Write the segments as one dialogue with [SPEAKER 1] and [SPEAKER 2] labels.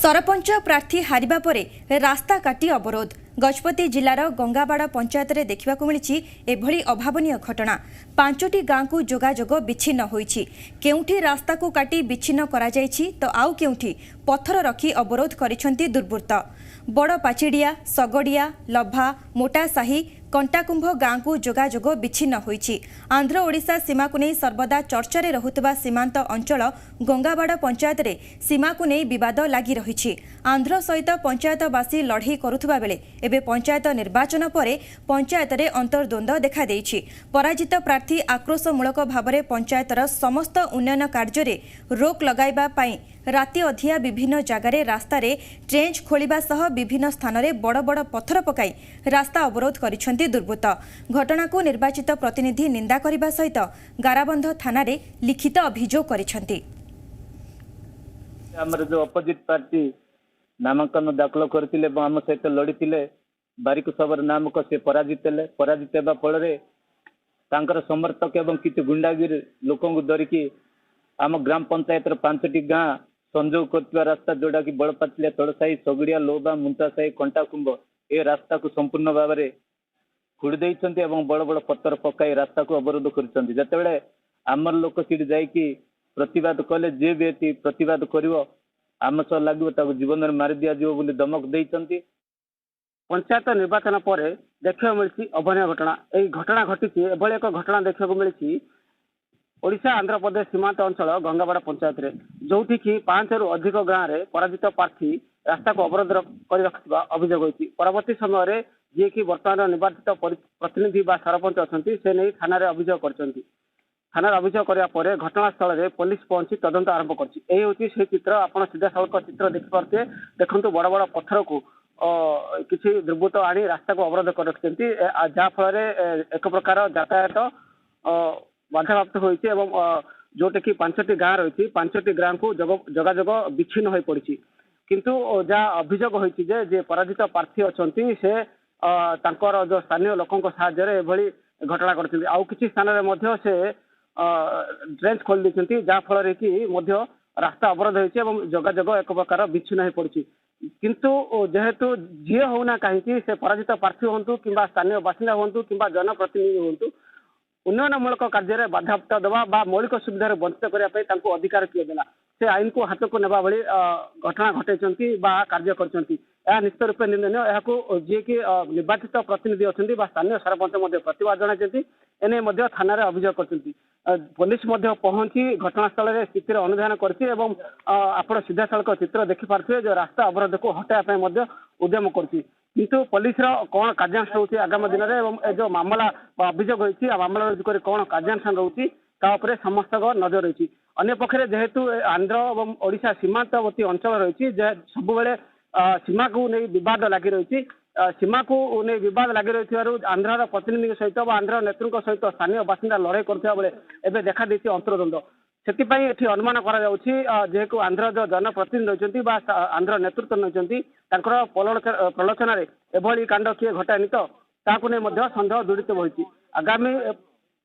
[SPEAKER 1] ସରପଞ୍ଚ ପ୍ରାର୍ଥୀ ହାରିବା ପରେ ରାସ୍ତା କାଟି ଅବରୋଧ। ଗଜପତି ଜିଲ୍ଲାର ଗଙ୍ଗାବାଡ଼ ପଞ୍ଚାୟତରେ ଦେଖିବାକୁ ମିଳିଛି ଏଭଳି ଅଭାବନୀୟ ଘଟଣା। ପାଞ୍ଚଟି ଗାଁକୁ ଯୋଗାଯୋଗ ବିଚ୍ଛିନ୍ନ ହୋଇଛି। କେଉଁଠି ରାସ୍ତାକୁ କାଟି ବିଚ୍ଛିନ୍ନ କରାଯାଇଛି ତ ଆଉ କେଉଁଠି ପଥର ରଖି ଅବରୋଧ କରିଛନ୍ତି ଦୁର୍ବୃତ୍ତ। ବଡ଼ ପାଚିଡ଼ିଆ ଶଗଡ଼ିଆ ଲଭା ମୋଟାସାହି କଣ୍ଟାକୁମ୍ଭ ଗାଁକୁ ଯୋଗାଯୋଗ ବିଚ୍ଛିନ୍ନ ହୋଇଛି। ଆନ୍ଧ୍ର ଓଡ଼ିଶା ସୀମାକୁ ନେଇ ସର୍ବଦା ଚର୍ଚ୍ଚାରେ ରହୁଥିବା ସୀମାନ୍ତ ଅଞ୍ଚଳ ଗଙ୍ଗାବାଡ଼ ପଞ୍ଚାୟତରେ ସୀମାକୁ ନେଇ ବିବାଦ ଲାଗି ରହିଛି। ଆନ୍ଧ୍ର ସହିତ ପଞ୍ଚାୟତବାସୀ ଲଢ଼େଇ କରୁଥିବା ବେଳେ ଏବେ ପଞ୍ଚାୟତ ନିର୍ବାଚନ ପରେ ପଞ୍ଚାୟତରେ ଅନ୍ତର୍ଦ୍ୱନ୍ଦ୍ୱ ଦେଖାଦେଇଛି। ପରାଜିତ ପ୍ରାର୍ଥୀ ଆକ୍ରୋଶମୂଳକ ଭାବରେ ପଞ୍ଚାୟତର ସମସ୍ତ ଉନ୍ନୟନ କାର୍ଯ୍ୟରେ ରୋକ୍ ଲଗାଇବା ପାଇଁ ରାତି ଅଧିଆ ବିଭିନ୍ନ ଜାଗାରେ ରାସ୍ତାରେ ଟ୍ରେଞ୍ଚ ଖୋଳିବା ସହ ବିଭିନ୍ନ ସ୍ଥାନରେ ବଡ଼ ବଡ଼ ପଥର ପକାଇ ରାସ୍ତା ଅବରୋଧ କରିଛନ୍ତି ଦୁର୍ବୃତ୍ତ। ଘଟଣାକୁ ନିର୍ବାଚିତ ପ୍ରତିନିଧି ନିନ୍ଦା କରିବା ସହିତ ଗାରାବନ୍ଧ ଥାନାରେ ଲିଖିତ ଅଭିଯୋଗ କରିଛନ୍ତି।
[SPEAKER 2] ଆମର ଯୋଉ ଅପୋଜିଟ ପାର୍ଟି ନାମାଙ୍କନ ଦାଖଲ କରିଥିଲେ ଏବଂ ଆମ ସହିତ ଲଢିଥିଲେ ବାରିକ ସବର ନାମକ ସେ ପରାଜିତ ହେଲେ ପରାଜିତ ହେବା ଫଳରେ ତାଙ୍କର ସମର୍ଥକ ଏବଂ କିଛି ଗୁଣ୍ଡାଗିରି ଲୋକଙ୍କୁ ଧରିକି ଆମ ଗ୍ରାମ ପଞ୍ଚାୟତର ପାଞ୍ଚଟି ଗାଁ ସଂଯୋଗ କରୁଥିବା ରାସ୍ତା ଯୋଉଟାକି ବଡ଼ପାଚିଲିଆ ତଳସାହି ସଗଡ଼ିଆ ଲୋବା ମୁନ୍ତାସାହି କଣ୍ଟାକୁମ୍ବ ଏ ରାସ୍ତାକୁ ସମ୍ପୂର୍ଣ୍ଣ ଭାବରେ ଖୁଡ଼ି ଦେଇଛନ୍ତି ଏବଂ ବଡ଼ ବଡ଼ ପଥର ପକାଇ ରାସ୍ତାକୁ ଅବରୋଧ କରିଛନ୍ତି ଯେତେବେଳେ ଆମର ଲୋକ ସେଠି ଯାଇକି ପ୍ରତିବାଦ କଲେ ଯିଏ ବି ଏଠି ପ୍ରତିବାଦ କରିବ ଆମ ସହ ଲାଗିବ ତାକୁ ଜୀବନରେ ମାରି ଦିଆଯିବ ବୋଲି ଧମକ ଦେଇଛନ୍ତି
[SPEAKER 3] ପଞ୍ଚାୟତ ନିର୍ବାଚନ ପରେ ଦେଖିବାକୁ ମିଳିଛି ଅଭାବନୀୟ ଘଟଣା ଏହି ଘଟଣା ଘଟିଛି ଏଭଳି ଏକ ଘଟଣା ଦେଖିବାକୁ ମିଳିଛି ଓଡ଼ିଶା ଆନ୍ଧ୍ରପ୍ରଦେଶ ସୀମାନ୍ତ ଅଞ୍ଚଳ ଗଙ୍ଗାବାଡ଼ ପଞ୍ଚାୟତରେ। ଯୋଉଠିକି ପାଞ୍ଚରୁ ଅଧିକ ଗାଁରେ ପରାଜିତ ପ୍ରାର୍ଥୀ ରାସ୍ତାକୁ ଅବରୋଧ କରି ରଖିଥିବା ଅଭିଯୋଗ ହୋଇଛି। ପରବର୍ତ୍ତୀ ସମୟରେ ଯିଏକି ବର୍ତ୍ତମାନ ନିର୍ବାଚିତ ପରି- ପ୍ରତିନିଧି ବା ସରପଞ୍ଚ ଅଛନ୍ତି ସେ ନେଇ ଥାନାରେ ଅଭିଯୋଗ କରିଛନ୍ତି। ଥାନାରେ ଅଭିଯୋଗ କରିବା ପରେ ଘଟଣାସ୍ଥଳରେ ପୋଲିସ ପହଞ୍ଚି ତଦନ୍ତ ଆରମ୍ଭ କରିଛି। ଏହି ହେଉଛି ସେହି ଚିତ୍ର। ଆପଣ ସିଧାସଳଖ ଚିତ୍ର ଦେଖିପାରୁଥିବେ। ଦେଖନ୍ତୁ ବଡ଼ ବଡ଼ ପଥରକୁ କିଛି ଦୁର୍ବୃତ୍ତ ଆଣି ରାସ୍ତାକୁ ଅବରୋଧ କରି ରଖିଛନ୍ତି। ଏ- ଆ- ଯାହା ଫଳରେ ଏ, ଏକ ପ୍ରକାର ଯାତାୟାତ ବାଧାପ୍ରାପ୍ତ ହୋଇଛି ଏବଂ ଅ, ଯୋଉଟାକି ପାଞ୍ଚଟି ଗାଁ ରହିଛି ପାଞ୍ଚଟି ଗାଁକୁ ଯୋଗ- ଯୋଗାଯୋଗ ବିଚ୍ଛିନ୍ନ ହୋଇ ପଡ଼ିଛି କିନ୍ତୁ ଅ, ଯାହା ଅଭିଯୋଗ ହୋଇଛି ଯେ ଯେ ପରାଜିତ ପ୍ରାର୍ଥୀ ଅଛନ୍ତି ସେ ଅ, ତାଙ୍କର ଯୋଉ ସ୍ଥାନୀୟ ଲୋକଙ୍କ ସାହାଯ୍ୟରେ ଏଭଳି ଘଟଣା କରିଛନ୍ତି ଆଉ କିଛି ସ୍ଥାନରେ ମଧ୍ୟ ସେ ଡ୍ରେଞ୍ଚ ଖୋଲି ଦେଇଛନ୍ତି ଯାହା ଫଳରେ କି ମଧ୍ୟ ରାସ୍ତା ଅବରୋଧ ହୋଇଛି ଏବଂ ଯୋଗାଯୋଗ ଏକ ପ୍ରକାର ବିଚ୍ଛିନ୍ନ ହୋଇ ପଡ଼ିଛି। କିନ୍ତୁ ଓ, ଯେହେତୁ ଯିଏ ହଉନା କାହିଁକି ସେ ପରାଜିତ ପ୍ରାର୍ଥୀ ହୁଅନ୍ତୁ କିମ୍ବା ସ୍ଥାନୀୟ ବାସିନ୍ଦା ହୁଅନ୍ତୁ କିମ୍ବା ଜନପ୍ରତିନିଧି ହୁଅନ୍ତୁ ଉନ୍ନୟନମୂଳକ କାର୍ଯ୍ୟରେ ବାଧାପ୍ତ ଦେବା ବା ମୌଳିକ ସୁବିଧାରେ ବଞ୍ଚିତ କରିବା ପାଇଁ ତାଙ୍କୁ ଅଧିକାର କିଏ ଦେଲା? ସେ ଆଇନକୁ ହାତକୁ ନେବା ଭଳି ଅ, ଘଟଣା ଘଟାଇଛନ୍ତି ବା କାର୍ଯ୍ୟ କରିଛନ୍ତି। ଏହା ନିଶ୍ଚିତ ରୂପେ ନିନ୍ଦନୀୟ। ଏହାକୁ ଯିଏକି ଅ, ନିର୍ବାଚିତ ପ୍ରତିନିଧି ଅଛନ୍ତି ବା ସ୍ଥାନୀୟ ସରପଞ୍ଚ ମଧ୍ୟ ପ୍ରତିବାଦ ଜଣାଇଛନ୍ତି। ଏନେଇ ମଧ୍ୟ ଥାନାରେ ଅଭିଯୋଗ କରିଛନ୍ତି। ଅ, ପୋଲିସ ମଧ୍ୟ ପହଞ୍ଚି ଘଟଣାସ୍ଥଳରେ ସ୍ଥିତିର ଅନୁଧ୍ୟାନ କରିଛି ଏବଂ ଅ, ଆପଣ ସିଧାସଳଖ ଚିତ୍ର ଦେଖିପାରୁଥିବେ ଯେ ରାସ୍ତା ଅବରୋଧକୁ ହଟାଇବା ପାଇଁ ମଧ୍ୟ ଉଦ୍ୟମ କରୁଛି। କିନ୍ତୁ ପୋଲିସର କଣ କାର୍ଯ୍ୟାନୁଷ୍ଠାନ ରହୁଛି ଆଗାମୀ ଦିନରେ ଏବଂ ଏ ଯୋଉ ମାମଲା ଅଭିଯୋଗ ହୋଇଛି ଆଉ ମାମଲା ରୁଜୁ କରି କଣ କାର୍ଯ୍ୟାନୁଷ୍ଠାନ ରହୁଛି ତା ଉପରେ ସମସ୍ତଙ୍କ ନଜର ରହିଛି। ଅନ୍ୟପକ୍ଷରେ ଯେହେତୁ ଏ ଆନ୍ଧ୍ର ଏବଂ ଓଡ଼ିଶା ସୀମାନ୍ତବର୍ତ୍ତୀ ଅଞ୍ଚଳ ରହିଛି ଯେ ସବୁବେଳେ ସୀମାକୁ ନେଇ ବିବାଦ ଲାଗି ରହିଛି ସୀମାକୁ ନେଇ ବିବାଦ ଲାଗି ରହିଥିବାରୁ ଆନ୍ଧ୍ରର ପ୍ରତିନିଧିଙ୍କ ସହିତ ବା ଆନ୍ଧ୍ର ନେତୃଙ୍କ ସହିତ ସ୍ଥାନୀୟ ବାସିନ୍ଦା ଲଢ଼େଇ କରୁଥିବା ବେଳେ ଏବେ ଦେଖାଦେଇଛି ଅନ୍ତର୍ଦ୍ୱନ୍ଦ୍ୱ। ସେଥିପାଇଁ ଏଠି ଅନୁମାନ କରାଯାଉଛି ଅ, ଯେହେତୁ ଆନ୍ଧ୍ର ଯୋଉ ଜନପ୍ରତିନିଧି ରହିଛନ୍ତି ବା ସା- ଆନ୍ଧ୍ର ନେତୃତ୍ୱ ନେଇଛନ୍ତି ତାଙ୍କର ପ୍ରଲୋଚ- ପ୍ରଲୋଚନାରେ ଏଭଳି କାଣ୍ଡ କିଏ ଘଟାয়নি ତ ତାହାକୁ ନେଇ ମଧ୍ୟ ସନ୍ଦେହ ଦୂଢିତ ହୋଇଛି। ଆଗାମୀ ଏ,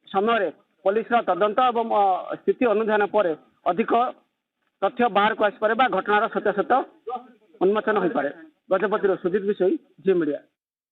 [SPEAKER 3] ସମୟରେ ପୋଲିସର ତଦନ୍ତ ଏବଂ ଅ, ସ୍ଥିତି ଅନୁଧ୍ୟାନ ପରେ ଅଧିକ ତଥ୍ୟ ବାହାରକୁ ଆସିପାରେ ବା ଘଟଣାର ସତ୍ୟାସତ୍ୟ ଉନ୍ମୋଚନ ହୋଇପାରେ। ଗଜପତିର ସୁଜିତ ବିଷୟ ଜି ମିଡିଆ।